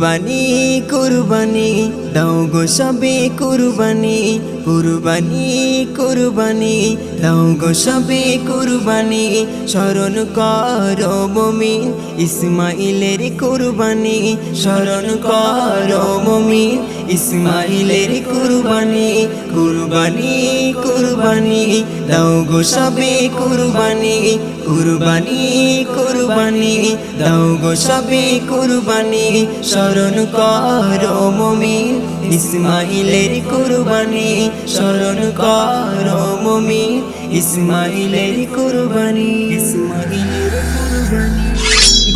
কুরবানি কুরবানি, দাও গো সবে কুরবানি কুরবানি কুরবানি, দাও গো সবে কুরবানি, স্মরণ কর মমিন, ইসমাইলের কুরবানি, স্মরণ কর মমিন ইসমাইলের কুরবানি কুরবানি কুরবানি। দাও গো সবে কুরবানি কুরবানি কুরবানি। দাও গো সবে কুরবানি, স্মরণ কর মমিন। ইসমাইলের কুরবানি, স্মরণ কর মমিন। ইসমাইলের কুরবানি ইসমাইলের কুরবানি।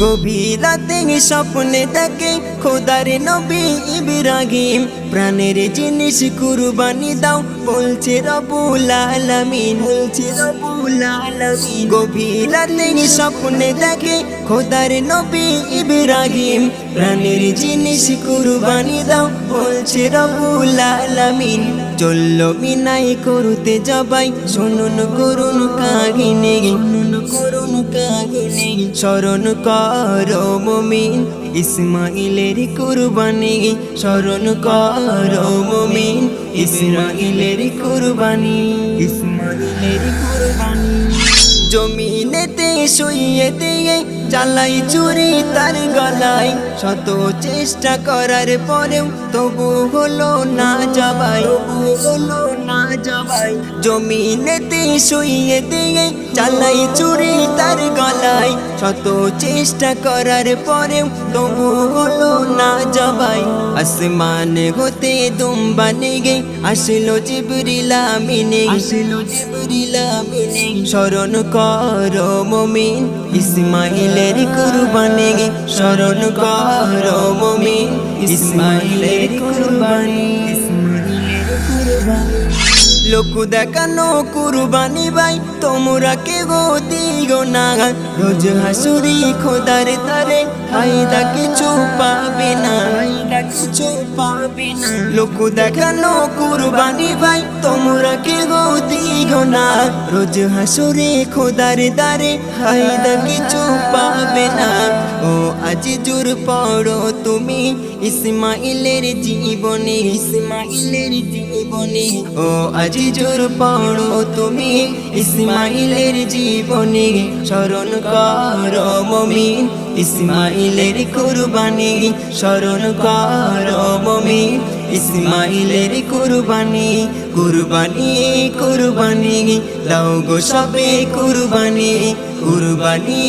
গভীর রাতে স্বপ্নে থাকে খোদার নবী ইব্রাহিম। প্রাণের জিনিস কুরবানি দাও, বলছে রবুল আলামিন, বলছে রবুল আলামিন। গভীর রাতে স্বপ্নে থাকে খোদার নবী ইব্রাহিম। প্রাণের জিনিস কুরবানি দাও, বলছে রবুল আলামিন। চলল বিনাই করতে জবাই, শুনুন করুন কাহিনী। করুন কাহিনী স্মরণ কর মমিন। ইসমাইলের কুরবানি স্মরণ কর মমিন। ইসমাইলের কুরবানি ইসমাইলের কুরবানি। জমিনেতে শুইয়ে দিয়ে চালাই চুরি তার গলায়। শত চেষ্টা করার পরেও তবু হলো না তবু হলো না জবাই জমিনেতে শুইয়ে দিয়ে চালাই চুরি তার গলায়। শত চেষ্টা করার পরেও তবু হলো না জবাই আসমান হতে দুম্বানে গে আসলো জিবরিলা মিনে আসলো জিবরিলা মিনে স্মরণ কর মমিন ইসমাইলের কুরবানি। স্মরণ কর মমিন ইসমাইলের কুরবানি ইসমাইলের কুরবানি। লোক দেখানো কুরবানি ভাই, তোমরা কে গো দিগো না রোজ হাসুরি খোদার তারে ফায়দা কিছু পাবে না কিছু পাবে না। লোক দেখানো কুরবানি ভাই, তোমরা কে গো দিগো না রোজ হাসুরি খোদার দারে ফায়দা কিছু না ও আজ জোর পড়ো তুমি। ইসমাইলের জীবনে ইসমাইলের জীবনে। ও আজ জোর পড়ো তুমি। ইসমাইলের জীবনে স্মরণ কর মমিন। ইসমাইলের কুরবানি স্মরণ কর মমিন। ইসমাইলের কুরবানি কুরবানি কুরবানি। দাও গো সবে কুরবানি। কুরবানি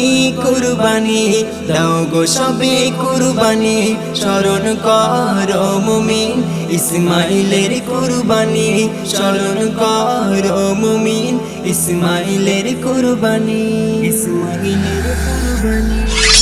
কুরবানি, দাও গো সবে কুরবানি, স্মরণ কর মুমিন, ইসমাইলের কুরবানি, স্মরণ কর মুমিন, ইসমাইলের কুরবানি ইসমাইলের কুরবানি।